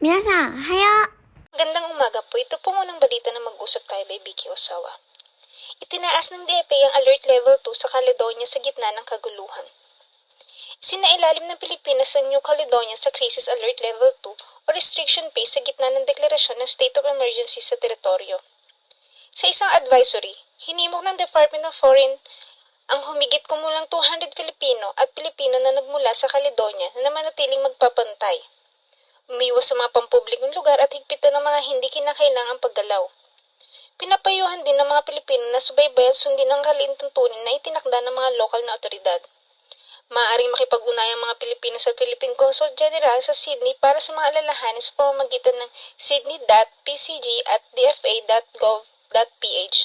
Minasang, haya! Magandang umaga po. Ito pong unang balita na mag-usap tayo by Vicky Osawa. Itinaas ng DFA ang alert level 2 sa Caledonia sa gitna ng kaguluhan. Sinailalim ng Pilipinas sa New Caledonia sa Crisis Alert Level 2 o Restriction Phase sa gitna ng deklarasyon ng State of Emergency sa teritoryo. Sa isang advisory, hinimok ng Department of Foreign ang humigit kumulang 200 Filipino at Pilipino na nagmula sa Caledonia na manatiling magpapantay. Umiwas sa mga pampublikong lugar at higpitan ng mga hindi kinakailangang paggalaw. Pinapayuhan din ng mga Pilipino na subaybayan sundin ang kalintuntunin na itinakda ng mga lokal na otoridad. Maaaring makipag-unay ang mga Pilipino sa Philippine Consul General sa Sydney para sa mga alalahanin sa pamamagitan ng sydney.pcg at dfa.gov.ph.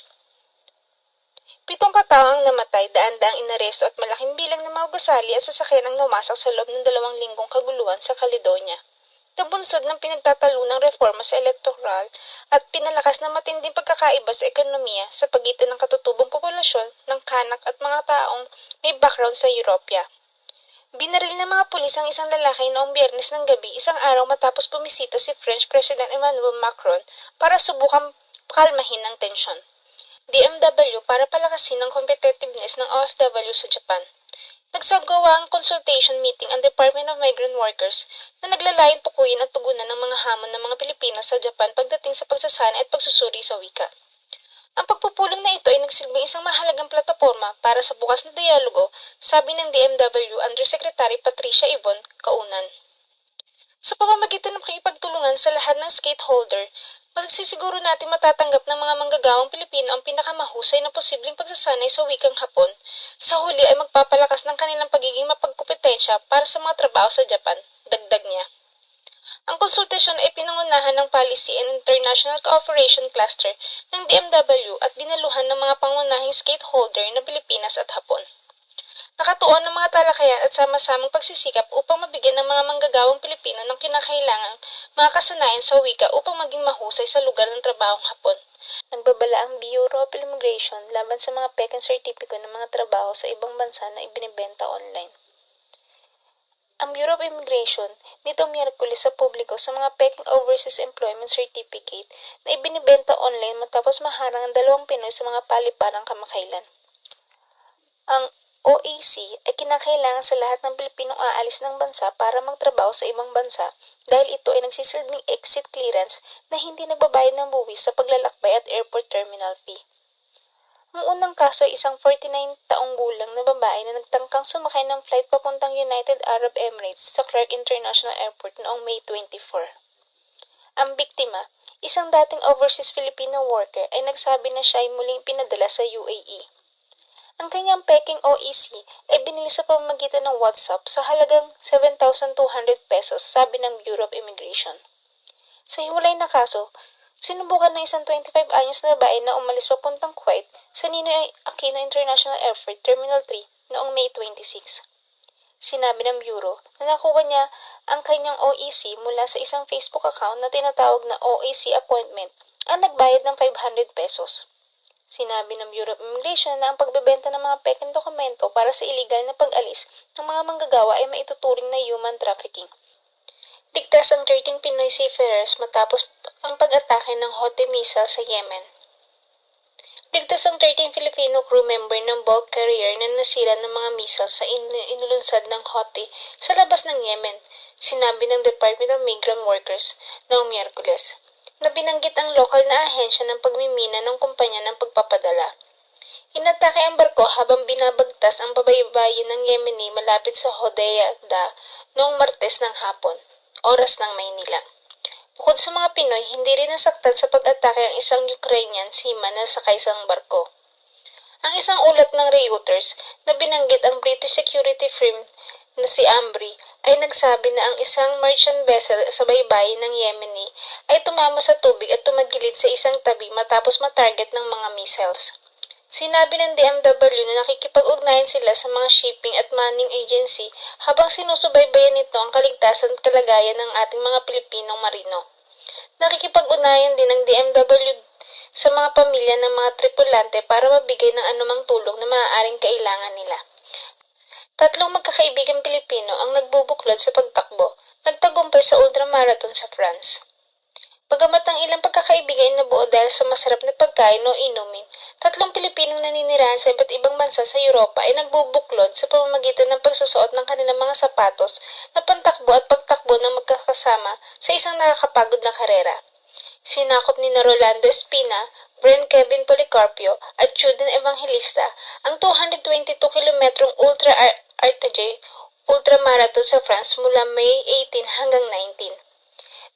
Pitong katao ang namatay, daan-daang inaresto at malaking bilang ng mga gusali at sasakyan ang numasak sa loob ng dalawang linggong kaguluhan sa Caledonia. Nabunsod ng pinagtatalunang reforma sa elektoral at pinalakas ng matinding pagkakaiba sa ekonomiya sa pagitan ng katutubong populasyon ng kanak at mga taong may background sa Europia. Binaril ng mga pulis ang isang lalaki noong biyernes ng gabi isang araw matapos bumisita si French President Emmanuel Macron para subukang kalmahin ang tensyon. DMW para palakasin ang competitiveness ng OFW sa Japan. Nagsagawa ang consultation meeting ang Department of Migrant Workers na naglalayong tukuyin at tugunan ng mga hamon ng mga Pilipino sa Japan pagdating sa pagsasana at pagsusuri sa wika. Ang pagpupulong na ito ay nagsilbing isang mahalagang plataforma para sa bukas na dialogo, sabi ng DMW Undersecretary Patricia Ibon Kaunan. Sa pamamagitan ng pakipagtulungan sa lahat ng stakeholder, magsisiguro natin matatanggap ng mga manggagawang Pilipino ang pinakamahusay na posibleng pagsasanay sa wikang Hapon. Sa huli ay magpapalakas ng kanilang pagiging mapagkumpetensya para sa mga trabaho sa Japan, dagdag niya. Ang konsultasyon ay pinangunahan ng Policy and International Cooperation Cluster ng DMW at dinaluhan ng mga pangunahing stakeholder na Pilipinas at Hapon. Nakatuon ng mga talakayan at sama-samang pagsisikap upang mabigyan ng mga manggagawang Pilipino ng kinakailangang mga kasanayan sa wika upang maging mahusay sa lugar ng trabahong hapon. Nagbabala ang Bureau of Immigration laban sa mga pekeng sertipiko ng mga trabaho sa ibang bansa na ibinibenta online. Ang Bureau of Immigration nitong Miyerkules sa publiko sa mga peking overseas employment certificate na ibinibenta online matapos maharang ang dalawang Pinoy sa mga paliparang kamakailan. Ang OAC ay kinakailangan sa lahat ng Pilipinong aalis ng bansa para magtrabaho sa ibang bansa dahil ito ay nagsisilbing exit clearance na hindi nagbabayad ng buwis sa paglalakbay at airport terminal fee. Ang unang kaso ay isang 49 taong gulang na babae na nagtangkang sumakay ng flight papuntang United Arab Emirates sa Clark International Airport noong May 24. Ang biktima, isang dating overseas Filipino worker ay nagsabi na siya ay muling pinadala sa UAE. Ang kanyang peking OEC ay binili sa pamamagitan ng WhatsApp sa halagang 7,200 pesos, sabi ng Bureau of Immigration. Sa hiwalay na kaso, sinubukan ng isang 25 anyos na babae na umalis papuntang Kuwait sa Ninoy Aquino International Airport Terminal 3 noong May 26. Sinabi ng Bureau na nakuha niya ang kanyang OEC mula sa isang Facebook account na tinatawag na OEC Appointment ang nagbayad ng 500 pesos. Sinabi ng Bureau of Immigration na ang pagbebenta ng mga peking dokumento para sa illegal na pag-alis ng mga manggagawa ay maituturing na human trafficking. Ligtas ang 13 Pinoy seafarers matapos ang pag-atake ng Houthi missile sa Yemen. Ligtas ang 13 Filipino crew member ng bulk carrier na nasira ng mga missile sa in- inulunsad ng Houthi sa labas ng Yemen, sinabi ng Department of Migrant Workers noong Miyerkules na binanggit ang lokal na ahensya ng pagmimina ng kumpanya ng pagpapadala. Inatake ang barko habang binabagtas ang pabaybayin ng Yemeni malapit sa Hodeidah noong Martes ng hapon, oras ng Maynila. Bukod sa mga Pinoy, hindi rin nasaktan sa pag-atake ang isang Ukrainian seaman na sakay sa barko. Ang isang ulat ng Reuters na binanggit ang British security firm na si Ambry ay nagsabi na ang isang merchant vessel sa baybayin ng Yemeni ay tumama sa tubig at tumagilid sa isang tabi matapos matarget ng mga missiles. Sinabi ng DMW na nakikipag-ugnayan sila sa mga shipping at manning agency habang sinusubaybayan nito ang kaligtasan at kalagayan ng ating mga Pilipinong marino. Nakikipag-ugnayan din ng DMW sa mga pamilya ng mga tripulante para mabigay ng anumang tulong na maaaring kailangan nila. Tatlong magkakaibigang Pilipino ang nagbubuklod sa pagtakbo, nagtagumpay sa ultramarathon sa France. Bagamat ang ilang pagkakaibigan na buo dahil sa masarap na pagkain o inumin, tatlong Pilipinong naninirahan sa iba't ibang bansa sa Europa ay nagbubuklod sa pamamagitan ng pagsusuot ng kanilang mga sapatos na pantakbo at pagtakbo ng magkakasama sa isang nakakapagod na karera. Sinakop ni Rolando Espina, Bren Kevin Policarpio at Juden Evangelista ang 222 kilometrong Ultra RTJ ultramarathon sa France mula May 18 hanggang 19.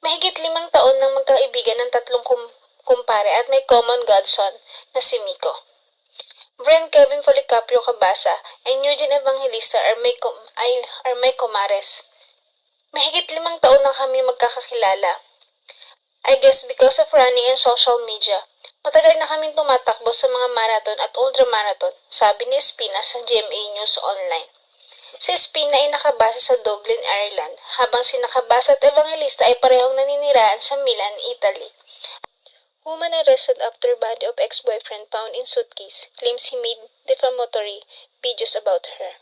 Mahigit limang taon nang magkaibigan ng tatlong kum- kumpare at may common godson na si Miko. Bren Kevin Policarpio Cabasa and Eugene Evangelista are may, com- ay, are may kumares. Mahigit limang taon na kami magkakakilala. I guess because of running and social media. Matagal na kaming tumatakbo sa mga marathon at ultramarathon, sabi ni Espina sa GMA News Online. Si Espina ay nakabase sa Dublin, Ireland, habang si Nakabasa at Evangelista ay parehong naninirahan sa Milan, Italy. Woman arrested after body of ex-boyfriend found in suitcase claims he made defamatory videos about her.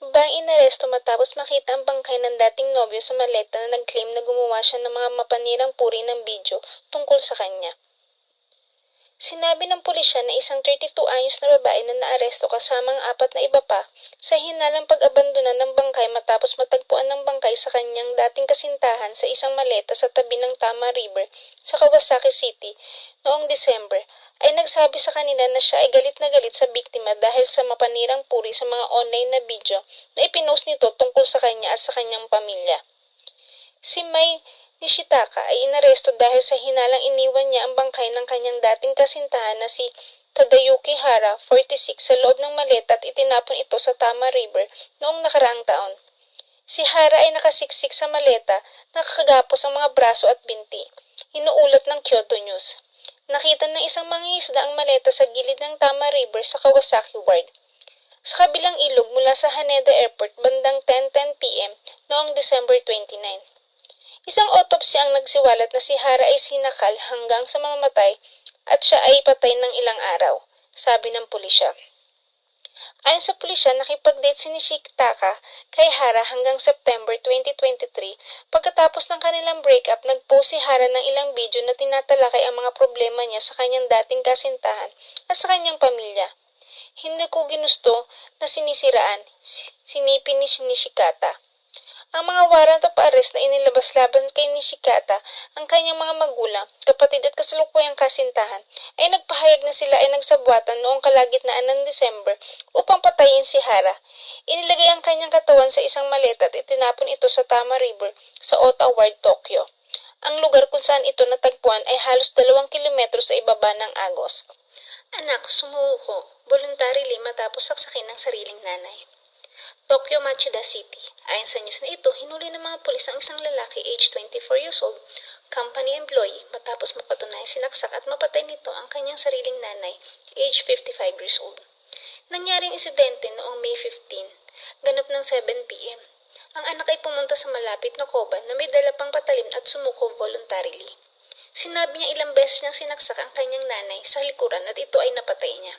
Babaeng inaresto matapos makita ang bangkay ng dating nobyo sa maleta na nag-claim na gumawa siya ng mga mapanirang puri ng video tungkol sa kanya. Sinabi ng pulisya na isang 32 anyos na babae na naaresto kasama ang apat na iba pa sa hinalang pag-abandona ng bangkay matapos matagpuan ng bangkay sa kanyang dating kasintahan sa isang maleta sa tabi ng Tama River sa Kawasaki City noong December ay nagsabi sa kanila na siya ay galit na galit sa biktima dahil sa mapanirang puri sa mga online na video na ipinost nito tungkol sa kanya at sa kanyang pamilya. Si May Nishitaka ay inaresto dahil sa hinalang iniwan niya ang bangkay ng kanyang dating kasintahan na si Tadayuki Hara, 46, sa loob ng maleta at itinapon ito sa Tama River noong nakaraang taon. Si Hara ay nakasiksik sa maleta, nakakagapos ang mga braso at binti. Inuulat ng Kyoto News. Nakita ng isang mangingisda ang maleta sa gilid ng Tama River sa Kawasaki Ward. Sa kabilang ilog mula sa Haneda Airport bandang 10.10 p.m. noong December 29. Isang autopsy ang nagsiwalat na si Hara ay sinakal hanggang sa mamamatay at siya ay patay ng ilang araw, sabi ng pulisya. Ayon sa pulisya, nakipag-date si Nishitaka kay Hara hanggang September 2023. Pagkatapos ng kanilang breakup, nagpost si Hara ng ilang video na tinatalakay ang mga problema niya sa kanyang dating kasintahan at sa kanyang pamilya. Hindi ko ginusto na sinisiraan, sinipin ni Nishikata. Ang mga warrant of arrest na inilabas laban kay Nishikata, ang kanyang mga magulang, kapatid at kasalukuyang kasintahan, ay nagpahayag na sila ay nagsabwatan noong kalagitnaan ng December upang patayin si Hara. Inilagay ang kanyang katawan sa isang maleta at itinapon ito sa Tama River sa Ota Ward, Tokyo. Ang lugar kung saan ito natagpuan ay halos dalawang kilometro sa ibaba ng Agos. Anak, sumuko, voluntarily matapos saksakin ng sariling nanay. Tokyo Machida City. Ayon sa news na ito, hinuli ng mga pulis ang isang lalaki age 24 years old, company employee, matapos mapatunayan sinaksak at mapatay nito ang kanyang sariling nanay, age 55 years old. Nangyaring insidente noong May 15, ganap ng 7 p.m. Ang anak ay pumunta sa malapit na koban na may dala pang patalim at sumuko voluntarily. Sinabi niya ilang beses niyang sinaksak ang kanyang nanay sa likuran at ito ay napatay niya.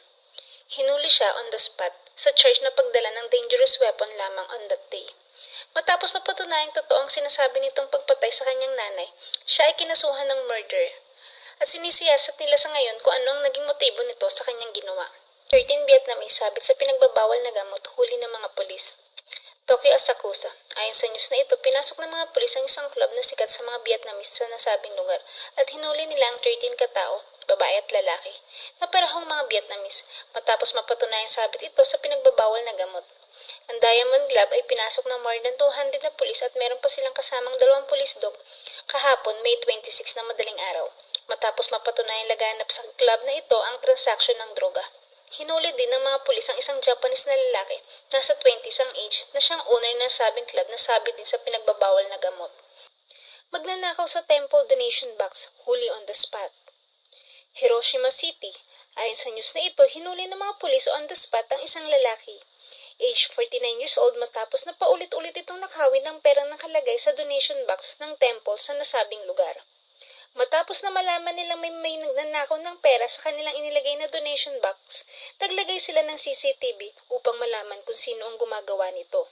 Hinuli siya on the spot sa church na pagdala ng dangerous weapon lamang on that day. Matapos mapatunayang totoo ang sinasabi nitong pagpatay sa kanyang nanay, siya ay kinasuhan ng murder. At sinisiyasat nila sa ngayon kung ano ang naging motibo nito sa kanyang ginawa. 13 Vietnamese sabit sa pinagbabawal na gamot huli ng mga pulis. Tokyo Asakusa. Ayon sa news na ito, pinasok ng mga pulis ang isang club na sikat sa mga Vietnamese sa nasabing lugar at hinuli nila ang 13 katao, babae at lalaki, na parehong mga Vietnamese matapos mapatunayang sabit ito sa pinagbabawal na gamot. Ang Diamond Club ay pinasok ng more than 200 na pulis at meron pa silang kasamang dalawang pulis dog kahapon May 26 na madaling araw matapos mapatunayang laganap sa club na ito ang transaksyon ng droga. Hinuli din ng mga pulis ang isang Japanese na lalaki, nasa 20s ang age, na siyang owner ng sabing club na sabi din sa pinagbabawal na gamot. Magnanakaw sa temple donation box, huli on the spot. Hiroshima City. Ayon sa news na ito, hinuli ng mga pulis on the spot ang isang lalaki. Age 49 years old matapos na paulit-ulit itong nakawin ng perang nakalagay sa donation box ng temple sa nasabing lugar. Matapos na malaman nilang may may nagnanakaw ng pera sa kanilang inilagay na donation box, naglagay sila ng CCTV upang malaman kung sino ang gumagawa nito.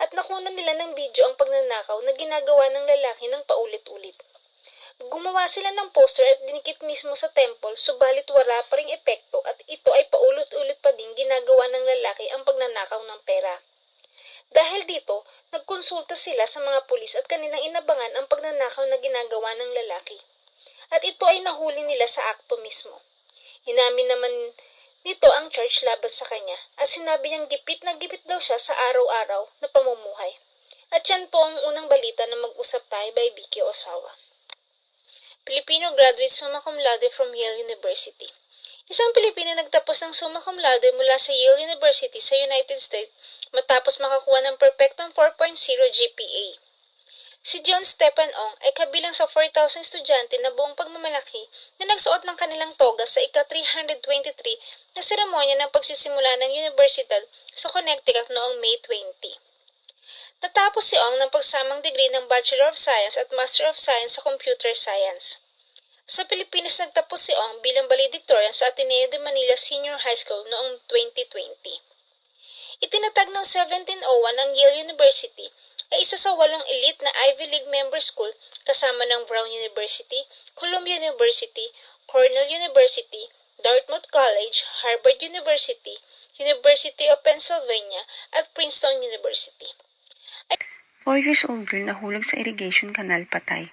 At nakunan nila ng video ang pagnanakaw na ginagawa ng lalaki ng paulit-ulit. Gumawa sila ng poster at dinikit mismo sa temple subalit wala pa ring epekto at ito ay paulit-ulit pa din ginagawa ng lalaki ang pagnanakaw ng pera. Dahil dito, nagkonsulta sila sa mga pulis at kanilang inabangan ang pagnanakaw na ginagawa ng lalaki. At ito ay nahuli nila sa akto mismo. Inamin naman nito ang church laban sa kanya at sinabi niyang gipit na gipit daw siya sa araw-araw na pamumuhay. At yan po ang unang balita na mag-usap tayo by Vicky Osawa. Filipino graduate summa cum laude from Yale University. Isang Pilipino nagtapos ng summa cum laude mula sa Yale University sa United States matapos makakuha ng perfectong 4.0 GPA. Si John Stephen Ong ay kabilang sa 4,000 estudyante na buong pagmamalaki na nagsuot ng kanilang toga sa ika-323 na seremonya ng pagsisimula ng universidad sa Connecticut noong May 20. Natapos si Ong ng pagsamang degree ng Bachelor of Science at Master of Science sa Computer Science. Sa Pilipinas nagtapos si Ong bilang valedictorian sa Ateneo de Manila Senior High School noong 2020. Itinatag ng 1701 ng Yale University ay isa sa walong elite na Ivy League member school kasama ng Brown University, Columbia University, Cornell University, Dartmouth College, Harvard University, University of Pennsylvania at Princeton University. 4 years old girl nahulog sa irrigation canal patay.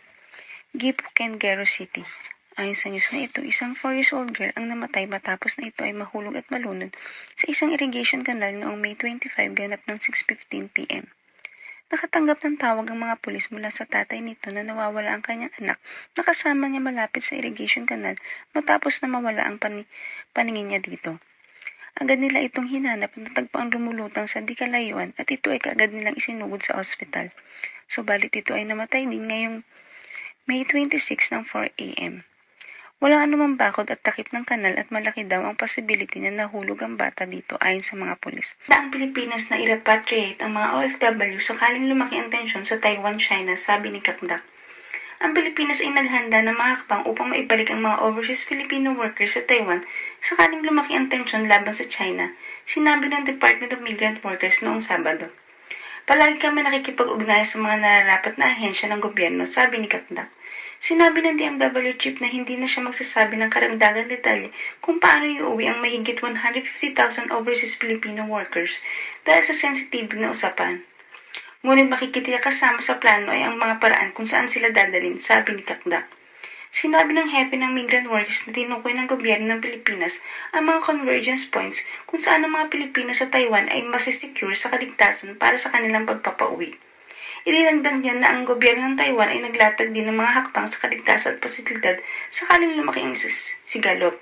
Gipo Gero City. Ayon sa news na ito, isang 4 years old girl ang namatay matapos na ito ay mahulog at malunod sa isang irrigation canal noong May 25 ganap ng 6.15 p.m. Nakatanggap ng tawag ang mga pulis mula sa tatay nito na nawawala ang kanyang anak na kasama niya malapit sa irrigation canal matapos na mawala ang pani- paningin niya dito. Agad nila itong hinanap at natagpo ang lumulutang sa di kalayuan at ito ay kaagad nilang isinugod sa ospital. Subalit ito ay namatay din ngayong May 26 ng 4 a.m. Walang anumang bakod at takip ng kanal at malaki daw ang possibility na nahulog ang bata dito ayon sa mga pulis. Ang Pilipinas na i-repatriate ang mga OFW sakaling lumaki ang tensyon sa Taiwan, China, sabi ni Kakdak. Ang Pilipinas ay naghanda ng mga hakbang upang maibalik ang mga overseas Filipino workers sa Taiwan sakaling lumaki ang tensyon laban sa China, sinabi ng Department of Migrant Workers noong Sabado. Palagi kami nakikipag-ugnayan sa mga nararapat na ahensya ng gobyerno, sabi ni Kakdak. Sinabi ng DMW chief na hindi na siya magsasabi ng karagdagang detalye kung paano iuwi ang mahigit 150,000 overseas Filipino workers dahil sa sensitive na usapan. Ngunit makikitiyak kasama sa plano ay ang mga paraan kung saan sila dadalhin, sabi ni Kakdak. Sinabi ng hepe ng migrant workers na tinukoy ng gobyerno ng Pilipinas ang mga convergence points kung saan ang mga Pilipino sa Taiwan ay masisecure sa kaligtasan para sa kanilang pagpapauwi. Idinagdag niya na ang gobyerno ng Taiwan ay naglatag din ng mga hakbang sa kaligtasan at posibilidad sakaling lumaki ang sigalot.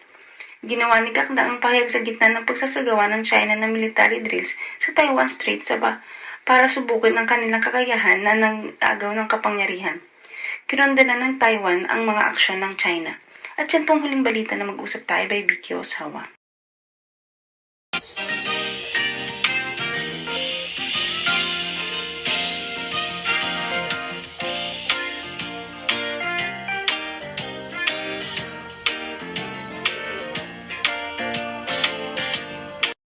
Ginawa ni Kakda ang pahayag sa gitna ng pagsasagawa ng China ng military drills sa Taiwan Strait sa ba para subukin ang kanilang kakayahan na nang agaw ng kapangyarihan. Kinondena ng Taiwan ang mga aksyon ng China. At yan pong huling balita na mag-usap tayo by Vicky Osawa.